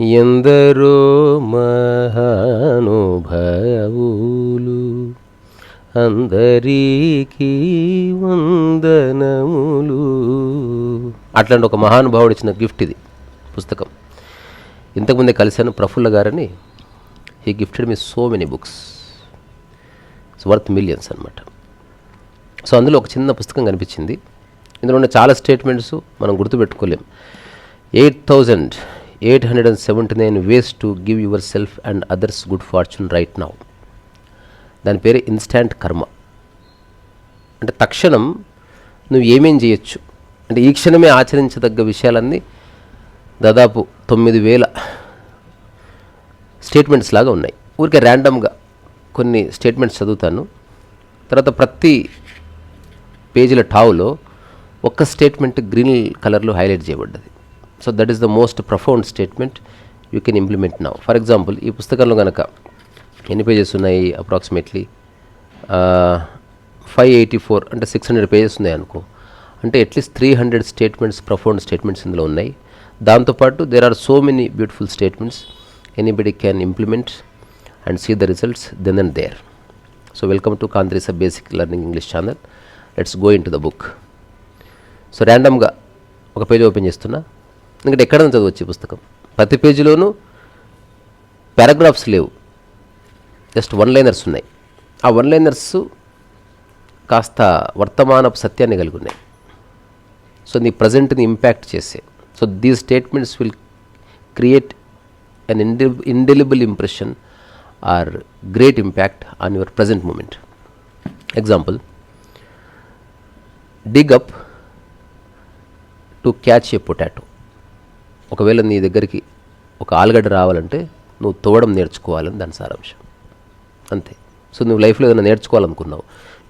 ఎందరో మహానుభావులు అందరికీ వందనములు. అట్లాంటి ఒక మహానుభావుడు ఇచ్చిన గిఫ్ట్ ఇది పుస్తకం. ఇంతకుముందే కలిశాను ప్రఫుల్ల గారని. He gifted me so many books it's worth millions అనమాట సో అందులో ఒక చిన్న పుస్తకం కనిపించింది. ఇందులో ఉన్న చాలా స్టేట్మెంట్స్ మనం గుర్తుపెట్టుకోలేం. Eight thousand eight hundred and seventy nine ways to give your self and others good fortune right now దాని పేరు ఇన్స్టాంట్ కర్మ అంటే తక్షణం నువ్వు ఏమేం చేయొచ్చు? అంటే ఈ క్షణమే ఆచరించదగ్గ విషయాలన్నీ దాదాపు తొమ్మిది వేల స్టేట్మెంట్స్ లాగా ఉన్నాయి. ఊరికే ర్యాండమ్గా కొన్ని స్టేట్మెంట్స్ చదువుతాను. తర్వాత ప్రతి పేజీల టావులో ఒక్క స్టేట్మెంట్ గ్రీన్ కలర్లో highlight చేయబడ్డది. So that is the most profound statement you can implement now for example ఈ పుస్తకంలో కనుక ఎన్ని పేజెస్ ఉన్నాయి అప్రాక్సిమేట్లీ ఫైవ్ ఎయిటీ ఫోర్ అంటే సిక్స్ హండ్రెడ్ పేజెస్ ఉన్నాయి అనుకో. అంటే at least three hundred statements profound statements ఇందులో ఉన్నాయి. దాంతోపాటు there are so many beautiful statements anybody can implement and see the results then and there so welcome to కాంద్రీస basic learning English channel let's go into the book. So ర్యాండమ్గా ఒక page open చేస్తున్నా. ఎందుకంటే ఎక్కడ చదవచ్చు పుస్తకం. ప్రతి పేజీలోనూ paragraphs లేవు. జస్ట్ వన్ లైనర్స్ ఉన్నాయి. ఆ వన్ లైనర్స్ కాస్త వర్తమానపు సత్యాన్ని కలిగి ఉన్నాయి. సో నీ ప్రజెంట్ని ఇంపాక్ట్ చేసే. So these statements will create an indie indelible impression or great impact on your present moment example dig up to catch a potato ఒకవేళ నీ దగ్గరికి ఒక ఆలుగడ్డ రావాలంటే నువ్వు తోవడం నేర్చుకోవాలని దాని సారాంశం. అంతే. సో నువ్వు లైఫ్లో ఏదైనా నేర్చుకోవాలనుకున్నావు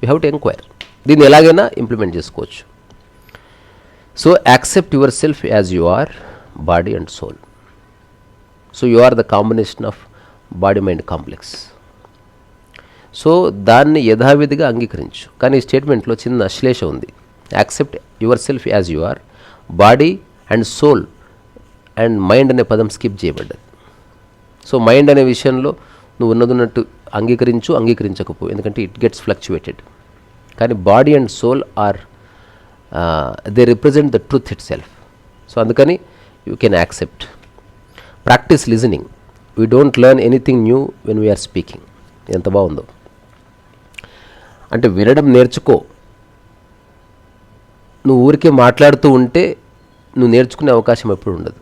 యూ హ్యావ్ టు ఎంక్వైర్ దీన్ని ఎలాగైనా ఇంప్లిమెంట్ చేసుకోవచ్చు. So accept yourself as you are body and soul so you are the combination of body mind complex so దాన్ని యథావిధిగా అంగీకరించు. కానీ ఈ స్టేట్మెంట్లో చిన్న అశ్లేష ఉంది. Accept yourself as you are body and soul and mind అనే పదం స్కిప్ చేయబడ్డది. సో మైండ్ అనే విషయంలో నువ్వు ఉన్నదున్నట్టు అంగీకరించు అంగీకరించకపో ఎందుకంటే ఇట్ గెట్స్ ఫ్లక్చువేటెడ్ కానీ body and soul are they represent the truth itself so అందుకని you can accept practise listening we don't learn anything new when we are speaking ఎంత బాగుందో. అంటే వినడం నేర్చుకో నువ్వు ఊరికే మాట్లాడుతూ ఉంటే నువ్వు నేర్చుకునే అవకాశం ఎప్పుడు ఉండదు.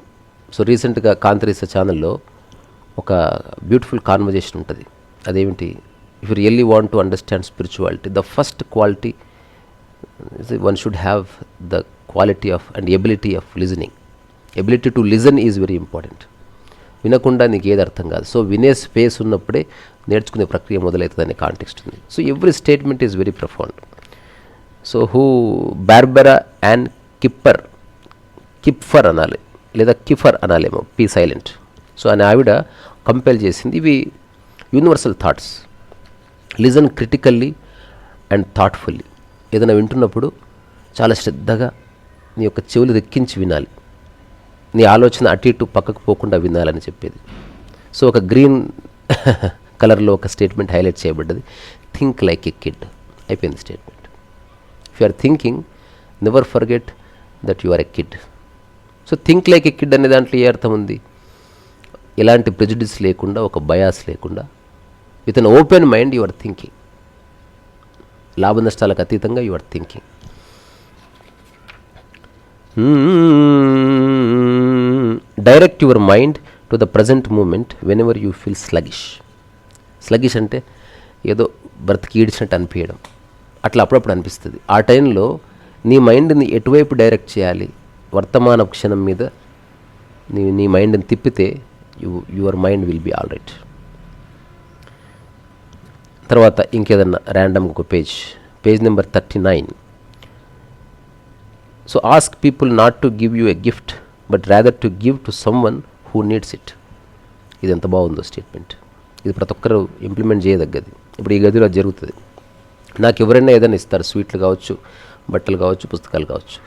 సో రీసెంట్గా కాంతరీస ఛానల్లో ఒక బ్యూటిఫుల్ కాన్వర్జేషన్ ఉంటుంది. అదేమిటి? If you really want to understand spirituality the first quality one should have the quality of and ability of listening ability to listen is very important వినకుండా నీకు ఏది అర్థం కాదు. సో వినే స్పేస్ ఉన్నప్పుడే నేర్చుకునే ప్రక్రియ మొదలవుతుందనే కాంటెక్స్ట్ ఉంది. So every statement is very profound so who Barbara Ann Kipper Kipfer అనాలి లేదా కిఫర్ అనాలేమో పీ సైలెంట్. సో అని ఆవిడ కంపేర్ చేసింది ఇవి universal thoughts. Listen critically and thoughtfully. ఏదైనా వింటున్నప్పుడు చాలా శ్రద్ధగా నీ యొక్క చెవులు రెక్కించి వినాలి. నీ ఆలోచన అటు ఇటు పక్కకు పోకుండా వినాలని చెప్పేది. సో ఒక గ్రీన్ కలర్లో ఒక స్టేట్మెంట్ హైలైట్ చేయబడ్డది థింక్ లైక్ ఎ కిడ్ అయిపోయింది statement. If you are thinking never forget that you are a kid so think like a kid అనే దాంట్లో ఏ అర్థం ఉంది? ఎలాంటి ప్రెజుడిస్ లేకుండా ఒక బయాస్ లేకుండా with an open mind you are thinking లాభ నష్టాలకు అతీతంగా you are thinking direct your mind to the present moment whenever you feel sluggish sluggish అంటే ఏదో బ్రతికి ఈడ్చినట్టు అనిపించడం. అట్లా అప్పుడప్పుడు అనిపిస్తుంది. ఆ టైంలో నీ మైండ్ని ఎటువైపు డైరెక్ట్ చేయాలి? వర్తమాన క్షణం మీద నీ నీ మైండ్ని తిప్పితే you your mind will be all right తర్వాత ఇంకేదన్నా ర్యాండమ్ ఒక page. Page number thirty nine. So ask people not to give you a gift but rather to give to someone who needs it. ఇది ఎంత బాగుందో statement. ఇది ప్రతి ఒక్కరు implement చేయదగ్గది. ఇప్పుడు ఈ గదిలో అది జరుగుతుంది. నాకు ఎవరైనా ఏదైనా ఇస్తారు. స్వీట్లు కావచ్చు బట్టలు కావచ్చు పుస్తకాలు కావచ్చు.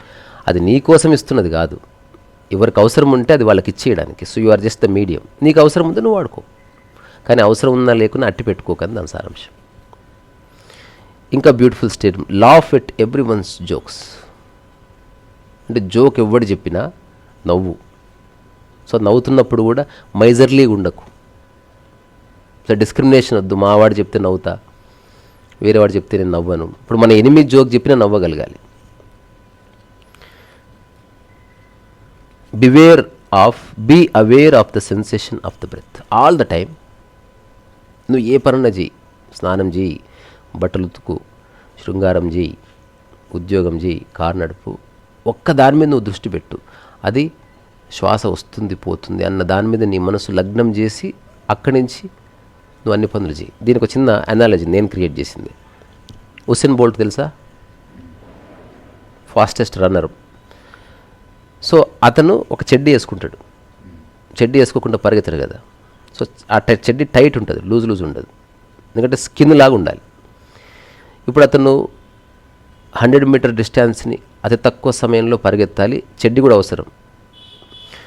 అది నీ కోసం ఇస్తున్నది కాదు. ఎవరికి అవసరం ఉంటే అది వాళ్ళకి ఇచ్చేయడానికి. So you are just the medium నీకు అవసరం ఉంటే నువ్వు వాడుకో. కానీ అవసరం ఉన్నా లేకున్నా అట్టి పెట్టుకోకని దాని సారాంశం. ఇంకా beautiful state laugh at everyone's jokes అంటే జోక్ ఎవడు చెప్పినా నవ్వు. సో నవ్వుతున్నప్పుడు కూడా మైజర్లీగా ఉండకు. సో డిస్క్రిమినేషన్ వద్దు. మా వాడు చెప్తే నవ్వుతా. వేరేవాడు చెప్తే నేను నవ్వను. ఇప్పుడు మన ఎనిమిది జోక్ చెప్పినా నవ్వగలగాలి. Beware of be aware of the sensation of the breath all the time నువ్వు ఏ పనున చేయి స్నానం చేయి బట్టలు ఉతుకు శృంగారం చేయి ఉద్యోగం చేయి కారు నడుపు ఒక్క దాని మీద నువ్వు దృష్టి పెట్టు. అది శ్వాస వస్తుంది పోతుంది అన్న దాని మీద నీ మనసు లగ్నం చేసి అక్కడి నుంచి నువ్వు అన్ని పనులు చేయి దీనికి ఒక చిన్న అనాలజీ నేను క్రియేట్ చేసింది. ఉసిన్ బోల్ట్ తెలుసా? ఫాస్టెస్ట్ రన్నర్ సో అతను ఒక చెడ్డి వేసుకుంటాడు. చెడ్డి వేసుకోకుండా పరిగెత్తడు కదా. సో ఆ టై- టైట్ ఉంటుంది లూజ్ లూజ్ ఉండదు. ఎందుకంటే స్కిన్ లాగా ఉండాలి. ఇప్పుడు అతను హండ్రెడ్ మీటర్ డిస్టెన్స్ని అతి తక్కువ సమయంలో పరిగెత్తాలి చెడ్డి కూడా అవసరం.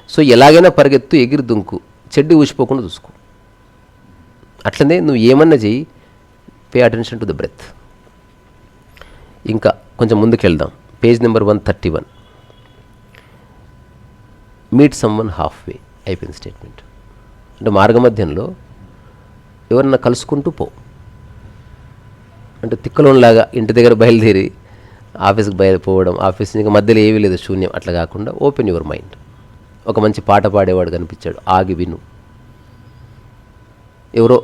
సో ఎలాగైనా పరిగెత్తు ఎగిరి దుంకు. చెడ్డి ఊసిపోకుండా చూసుకో. అట్లనే నువ్వు ఏమన్నా చెయ్యి pay attention to the breath ఇంకా కొంచెం ముందుకు వెళ్దాం page number one thirty one meet someone halfway అయిపోయింది స్టేట్మెంట్ అంటే మార్గమధ్యంలో ఎవరన్నా కలుసుకుంటూ పో. అంటే తిక్కలోనిలాగా ఇంటి దగ్గర బయలుదేరి ఆఫీస్కి బయలుపోవడం ఆఫీస్ ఇంకా మధ్యలో ఏమీ లేదు శూన్యం. అట్లా కాకుండా ఓపెన్ యువర్ మైండ్ ఒక మంచి పాట పాడేవాడు కనిపించాడు ఆగి విను. ఎవరో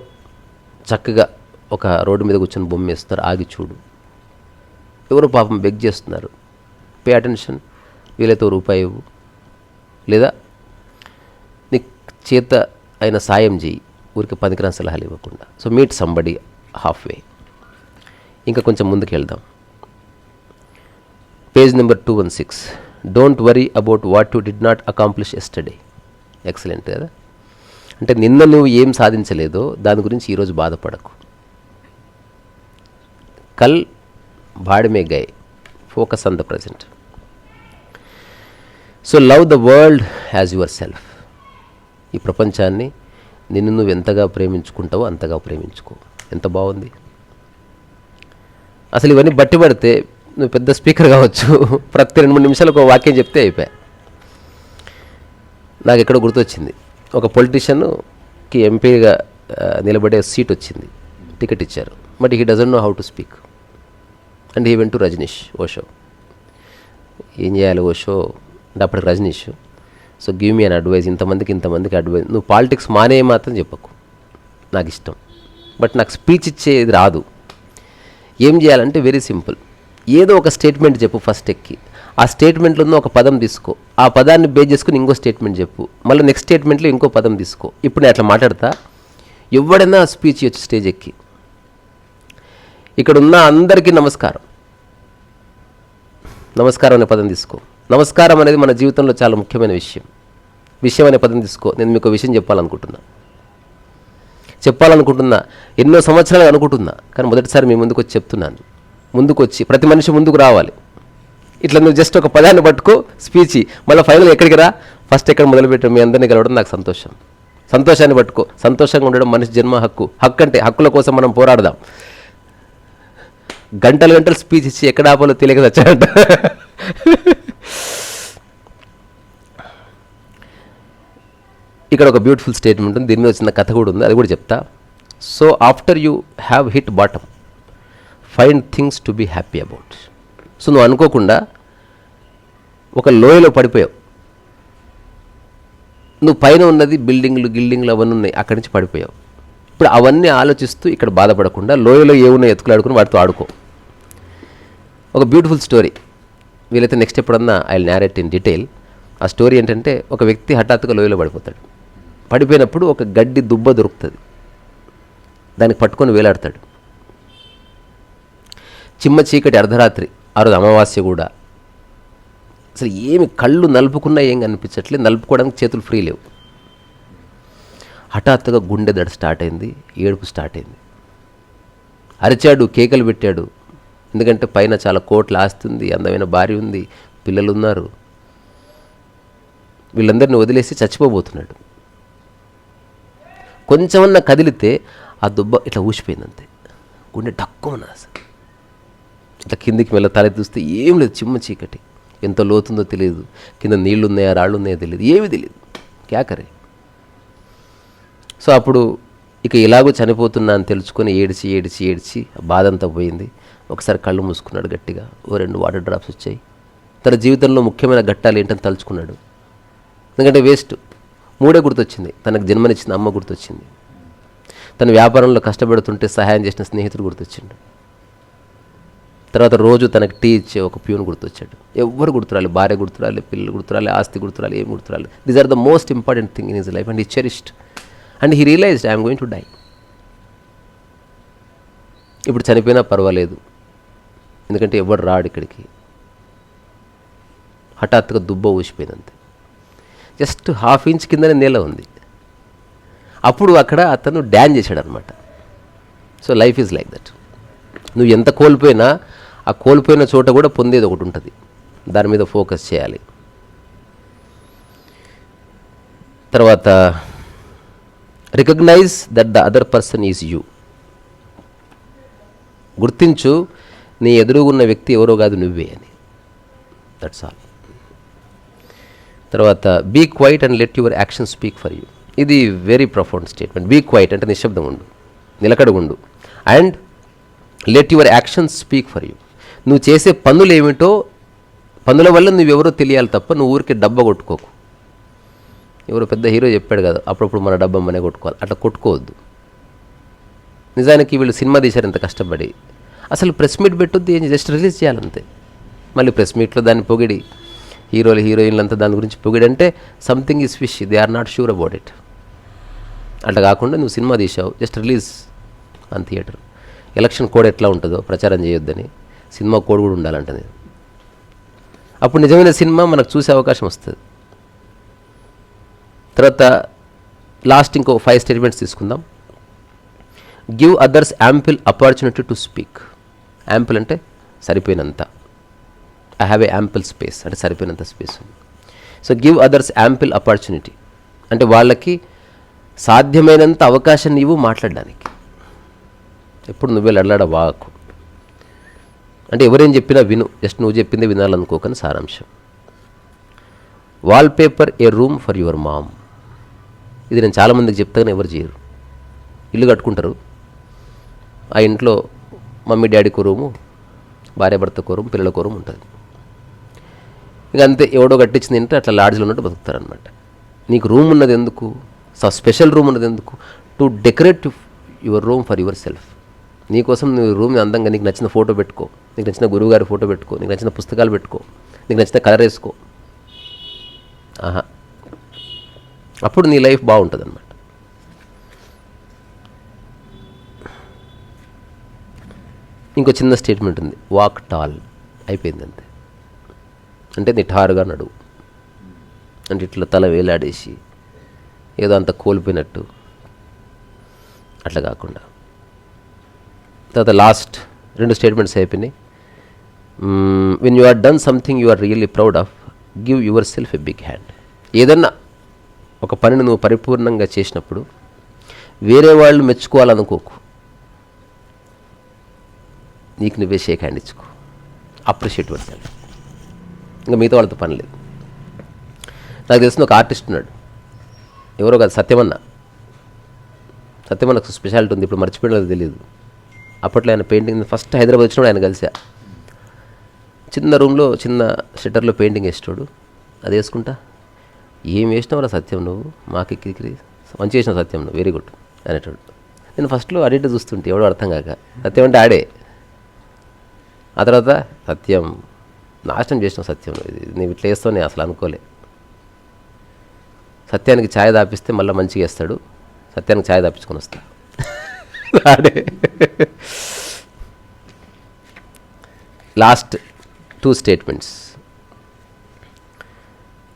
చక్కగా ఒక రోడ్డు మీద కూర్చొని బొమ్మ వేస్తారు ఆగి చూడు. ఎవరో పాపం బెగ్ చేస్తున్నారు? పే అటెన్షన్ వీలైతే రూపాయి ఇవ్వు. లేదా నీ చేత అయిన సాయం చేయి. ఊరికి పనికిరాని సలహాలు ఇవ్వకుండా. So meet somebody halfway ఇంకా కొంచెం ముందుకు వెళ్దాం. Page number two one six don't worry about what you did not accomplish yesterday excellent కదా? అంటే నిన్న నువ్వు ఏం సాధించలేదో దాని గురించి ఈరోజు బాధపడకు. కల్ బాడమే గై focus on the present. So love the world as yourself. ఈ ప్రపంచాన్ని నిన్ను నువ్వు ఎంతగా ప్రేమించుకుంటావో అంతగా ప్రేమించుకో. ఎంత బాగుంది? అసలు ఇవన్నీ బట్టి పడితే నువ్వు పెద్ద స్పీకర్ కావచ్చు. ప్రతి రెండు మూడు నిమిషాలకు ఒక వాక్యం చెప్తే అయిపోయా. నాకు ఎక్కడ గుర్తొచ్చింది. ఒక పొలిటీషియన్కి ఎంపీగా నిలబడే సీట్ వచ్చింది. టికెట్ ఇచ్చారు. But he doesn't know how to speak and he to Rajneesh Osho ఏం చేయాలి ఓషో అంటే అప్పటికి Rajneesh so give me an advice ఇంతమందికి ఇంతమందికి అడ్వైజ్ నువ్వు పాలిటిక్స్ మానే మాత్రం చెప్పకు. నాకు ఇష్టం బట్ నాకు స్పీచ్ ఇచ్చేది రాదు. ఏం చేయాలంటే వెరీ సింపుల్ ఏదో ఒక స్టేట్మెంట్ చెప్పు ఫస్ట్ ఎక్కి ఆ స్టేట్మెంట్లో ఉన్న ఒక పదం తీసుకో. ఆ పదాన్ని బేస్ చేసుకుని ఇంకో స్టేట్మెంట్ చెప్పు. మళ్ళీ నెక్స్ట్ స్టేట్మెంట్లో ఇంకో పదం తీసుకో. ఇప్పుడు నేను అట్లా మాట్లాడతా. ఎవడైనా స్పీచ్ ఇవ్వచ్చు స్టేజ్ ఎక్కి. ఇక్కడ ఉన్న అందరికీ నమస్కారం. నమస్కారం అనే పదం తీసుకో. నమస్కారం అనేది మన జీవితంలో చాలా ముఖ్యమైన విషయం. విషయం అనే పదం తీసుకో. నేను మీకు విషయం చెప్పాలనుకుంటున్నా. చెప్పాలనుకుంటున్నా. ఎన్నో సంవత్సరాలు అనుకుంటున్నా. కానీ మొదటిసారి మీ ముందుకు వచ్చి చెప్తున్నాను. ముందుకొచ్చి ప్రతి మనిషి ముందుకు రావాలి. ఇట్లా నువ్వు జస్ట్ ఒక పదాన్ని పట్టుకో స్పీచ్ మళ్ళీ ఫైనల్ ఎక్కడికి రా? ఫస్ట్ ఎక్కడ మొదలుపెట్టాం మీ అందరినీ కలవడం నాకు సంతోషం. సంతోషాన్ని పట్టుకో. సంతోషంగా ఉండడం మనిషి జన్మ హక్కు. హక్కు అంటే హక్కుల కోసం మనం పోరాడదాం. గంటలు గంటలు స్పీచ్ ఇచ్చి ఎక్కడ ఆపాలో తెలియక వచ్చాడంట ఇక్కడ ఒక బ్యూటిఫుల్ స్టేట్మెంట్ ఉంది. దీని మీద వచ్చిన కథ కూడా ఉంది. అది కూడా చెప్తా. So after you have hit bottom find things to be happy about so నువ్వు అనుకోకుండా ఒక లోయలో పడిపోయావు. నువ్వు పైన ఉన్నది బిల్డింగ్లు గిల్డింగ్లు అవన్నీ ఉన్నాయి అక్కడి నుంచి పడిపోయావు. ఇప్పుడు అవన్నీ ఆలోచిస్తూ ఇక్కడ బాధపడకుండా లోయలో ఏమున్నాయి ఎత్తుకులాడుకుని వాటితో ఆడుకో. ఒక బ్యూటిఫుల్ స్టోరీ వీలైతే నెక్స్ట్ ఎప్పుడన్నా ఐ నేరేట్ ఇన్ డీటెయిల్ ఆ స్టోరీ ఏంటంటే ఒక వ్యక్తి హఠాత్తుగా లోయలో పడిపోతాడు. పడిపోయినప్పుడు ఒక గడ్డి దుబ్బ దొరుకుతుంది. దానికి పట్టుకొని వేలాడతాడు. చిమ్మ చీకటి అర్ధరాత్రి ఆ రోజు అమావాస్య కూడా. అసలు ఏమి కళ్ళు నలుపుకున్నా ఏం కనిపించట్లేదు నలుపుకోవడానికి చేతులు ఫ్రీ లేవు. హఠాత్తుగా గుండె దడ స్టార్ట్ అయింది ఏడుపు స్టార్ట్ అయింది. అరిచాడు కేకలు పెట్టాడు. ఎందుకంటే పైన చాలా కోట్లు ఆస్తుంది ఉంది అందమైన భార్య ఉంది పిల్లలు ఉన్నారు వీళ్ళందరిని వదిలేసి చచ్చిపోబోతున్నాడు. కొంచెమన్నా కదిలితే ఆ దుబ్బ ఇట్లా ఊసిపోయింది అంతే గుండె డక్కుమన్నా అసలు. ఇట్లా కిందికి మెల్ల తల చూస్తే ఏం లేదు చిమ్మ చీకటి. ఎంత లోతుందో తెలియదు. కింద నీళ్ళు ఉన్నాయా రాళ్ళు ఉన్నాయో తెలియదు. ఏమీ తెలియదు. క్యాకరే సో అప్పుడు ఇక ఇలాగూ చనిపోతున్నా అని తెలుసుకొని ఏడిచి ఏడిచి ఏడిచి ఆ బాధ అంతా పోయింది. ఒకసారి కళ్ళు మూసుకున్నాడు గట్టిగా. ఓ రెండు వాటర్ డ్రాప్స్ వచ్చాయి. తన జీవితంలో ముఖ్యమైన ఘట్టాలు ఏంటని తలుచుకున్నాడు. ఎందుకంటే వేస్ట్. మూడే గుర్తొచ్చింది. తనకు జన్మనిచ్చిన అమ్మ గుర్తొచ్చింది. తన వ్యాపారంలో కష్టపడుతుంటే సహాయం చేసిన స్నేహితుడు గుర్తొచ్చిండు. తర్వాత రోజు తనకు టీ ఇచ్చే ఒక ప్యూన్ గుర్తొచ్చాడు. ఎవరు గుర్తురాలి భార్య గుర్తురాలి పిల్లలు గుర్తురాలి ఆస్తి గుర్తురాలి ఏం గుర్తురాలి these are the most important thing in his life and he cherished and he realised I'm going to die ఇప్పుడు చనిపోయినా పర్వాలేదు. ఎందుకంటే ఎవడు రాడు ఇక్కడికి. హఠాత్తుగా దుబ్బ ఊసిపోయిందంతే. జస్ట్ హాఫ్ ఇంచ్ కిందనే నేల ఉంది. అప్పుడు అక్కడ అతను డ్యాన్ చేశాడు అనమాట so life is like that నువ్వు ఎంత కోల్పోయినా ఆ కోల్పోయిన చోట కూడా పొందేది ఒకటి ఉంటుంది. దాని మీద ఫోకస్ చేయాలి. తర్వాత recognise that the other person is you గుర్తించు నీ ఎదురుగున్న వ్యక్తి ఎవరో కాదు నువ్వే అని. దట్స్ ఆల్ తర్వాత be quiet and let your action speak for you ఇది very profound statement be quiet అంటే నిశ్శబ్దం ఉండు. నిలకడ ఉండు and let your action speak for you నువ్వు చేసే పనులు ఏమిటో పనుల వల్ల నువ్వెవరో తెలియాలి తప్ప నువ్వు ఊరికే డబ్బా కొట్టుకోకు. ఎవరో పెద్ద హీరో చెప్పాడు కదా అప్పుడప్పుడు మన డబ్బా మనే కొట్టుకోవాలి. అట్లా కొట్టుకోవద్దు. నిజానికి వీళ్ళు సినిమా తీశారు ఇంత కష్టపడి. అసలు ప్రెస్ మీట్ పెట్టొద్దు ఏం జస్ట్ రిలీజ్ చేయాలంతే. మళ్ళీ ప్రెస్ మీట్లో దాన్ని పొగిడి హీరోలు హీరోయిన్లు అంతా దాని గురించి పొగిడి అంటే something is fish they are not sure about it అట్లా కాకుండా నువ్వు సినిమా తీసావు just release on theatre. Election code ఎట్లా ఉంటుందో ప్రచారం చేయొద్దని. సినిమా కోడ్ కూడా ఉండాలంట నేను. అప్పుడు నిజమైన సినిమా మనకు చూసే అవకాశం వస్తుంది. తర్వాత లాస్ట్ ఇంకో ఫైవ్ స్టేట్మెంట్స్ తీసుకుందాం. Give others ample opportunity to speak ample అంటే సరిపోయినంత. I have a ample space అంటే సరిపోయినంత స్పేస్ ఉంది. So give others ample opportunity అంటే వాళ్ళకి సాధ్యమైనంత అవకాశం నీవు మాట్లాడడానికి. ఎప్పుడు నువ్వే వెళ్ళి వాకు అంటే ఎవరేం చెప్పినా విను. జస్ట్ నువ్వు చెప్పిందే వినాలనుకోకని సారాంశం. Wallpaper a room for your mom ఇది నేను చాలామందికి చెప్తాను ఎవరు చేయరు. ఇల్లు కట్టుకుంటారు. ఆ ఇంట్లో మమ్మీ డాడీకి రూము భార్య భర్తకు రూమ్ పిల్లలకు రూమ్ ఉంటుంది. ఇక అంతే ఎవడో కట్టించింది ఏంటంటే అట్లా లాడ్జ్లో ఉన్నట్టు బతుకుతారనమాట నీకు రూమ్ ఉన్నది ఎందుకు? స్పెషల్ రూమ్ ఉన్నది ఎందుకు? To decorate your room for yourself నీకోసం నువ్వు రూమ్ అందంగా నీకు నచ్చిన ఫోటో పెట్టుకో. నీకు నచ్చిన గురువుగారి ఫోటో పెట్టుకో నీకు నచ్చిన పుస్తకాలు పెట్టుకో నీకు నచ్చిన కలర్ వేసుకో. ఆహా. అప్పుడు నీ లైఫ్ బాగుంటుంది అనమాట ఇంకో చిన్న స్టేట్మెంట్ ఉంది. వాక్ టాల్ అయిపోయింది అంతే అంటే నిఠారుగా నడువు అంటే ఇట్లా తల వేలాడేసి ఏదో అంత కోల్పోయినట్టు. అట్లా కాకుండా. తర్వాత లాస్ట్ రెండు స్టేట్మెంట్స్ అయిపోయినాయి. When you are done something you are really proud of give yourself a big hand ఏదన్నా ఒక పనిని నువ్వు పరిపూర్ణంగా చేసినప్పుడు వేరే వాళ్ళు మెచ్చుకోవాలనుకోకు. నీకు నువ్వే షేక్ హ్యాండ్ ఇచ్చుకో. అప్రిషియేట్ యువర్ సెల్ఫ్ ఇంకా మిగతా వాళ్ళతో పని లేదు. నాకు తెలిసిన ఒక ఆర్టిస్ట్ ఉన్నాడు. ఎవరో కాదు సత్యమన్న. సత్యమన్నకు స్పెషాలిటీ ఉంది ఇప్పుడు మర్చిపోయినది తెలియదు అప్పట్లో ఆయన పెయింటింగ్ ఫస్ట్ హైదరాబాద్ వచ్చినప్పుడు ఆయన కలిసా. చిన్న రూమ్లో చిన్న షట్టర్లో పెయింటింగ్ వేసేటోడు. అది వేసుకుంటా. ఏం వేసినావురా సత్యం నువ్వు. మాకు ఎక్కిరి మంచి చేసిన సత్యం నువ్వు. వెరీ గుడ్ అనేటోడు. నేను ఫస్ట్లో అడిట్ చూస్తుంటే ఎవడో అర్థం కాక. సత్యం అంటే ఆడే. ఆ తర్వాత సత్యం. నాశనం చేసిన సత్యం ఇది నువ్వు ఇట్లా వేస్తావు నేను అసలు అనుకోలే. సత్యానికి ఛాయ్ దాపిస్తే మళ్ళీ మంచిగా వేస్తాడు. సత్యానికి ఛాయ్ దాపించుకొని వస్తా. ఆడే. Last. Two statements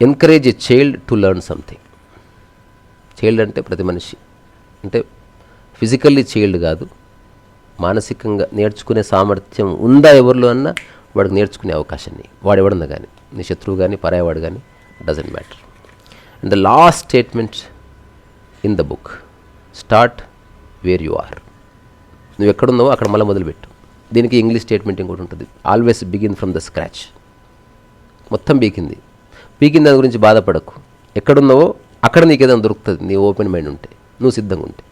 encourage a child to learn something child అంటే ప్రతి మనిషి. అంటే ఫిజికల్లీ చైల్డ్ కాదు. మానసికంగా నేర్చుకునే సామర్థ్యం ఉందా ఎవరిలో అన్నా వాడికి నేర్చుకునే అవకాశాన్ని వాడు ఎవడన్నా కానీ నీ శత్రువు కానీ పరాయవాడు కానీ doesn't matter and the last statement in the book start where you are నువ్వు ఎక్కడున్నావో అక్కడ మళ్ళీ మొదలుపెట్టు. దీనికి ఇంగ్లీష్ స్టేట్మెంట్ ఇంకోటి ఉంటుంది. Always begin from the scratch మొత్తం బీకింది బీకింది దాని గురించి బాధపడకు. ఎక్కడున్నావో అక్కడ నీకు ఏదైనా దొరుకుతుంది. నీ ఓపెన్ మైండ్ ఉంటే. నువ్వు సిద్ధంగా ఉంటే.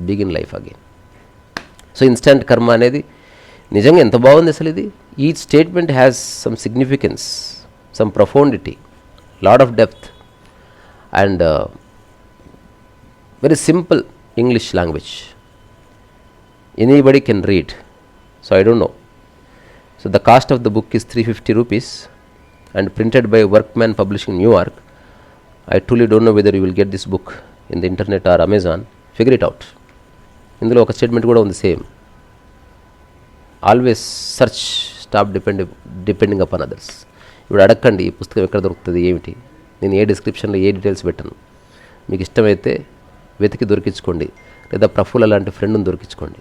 Begin life again so instant karma అనేది నిజంగా ఎంత బాగుంది అసలు ఇది? ఈ statement has some significance some profundity lot of depth and very simple English language anybody can read so I don't know so the cost of the book is three fifty rupees and printed by Workman Publishing New York I truly don't know whether you will get this book in the internet or Amazon figure it out ఇందులో ఒక statement కూడా ఉంది same always search stop depend depending upon others ఇప్పుడు అడగండి ఈ పుస్తకం ఎక్కడ దొరుకుతుంది ఏమిటి? నేను ఏ డిస్క్రిప్షన్లో ఏ డీటెయిల్స్ పెట్టను? మీకు ఇష్టమైతే వెతికి దొరికించుకోండి. లేదా ప్రఫుల్ అలాంటి ఫ్రెండ్ని దొరికించుకోండి.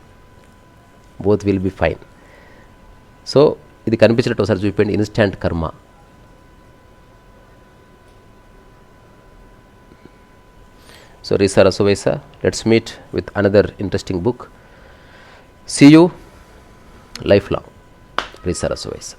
Both will be fine so ఇది కనిపించినట్టు ఒకసారి చూపించండి ఇన్స్టాంట్ కర్మ సో రీసా రసోవైసా let's meet with another interesting book see you life long రీసా రసోవైసా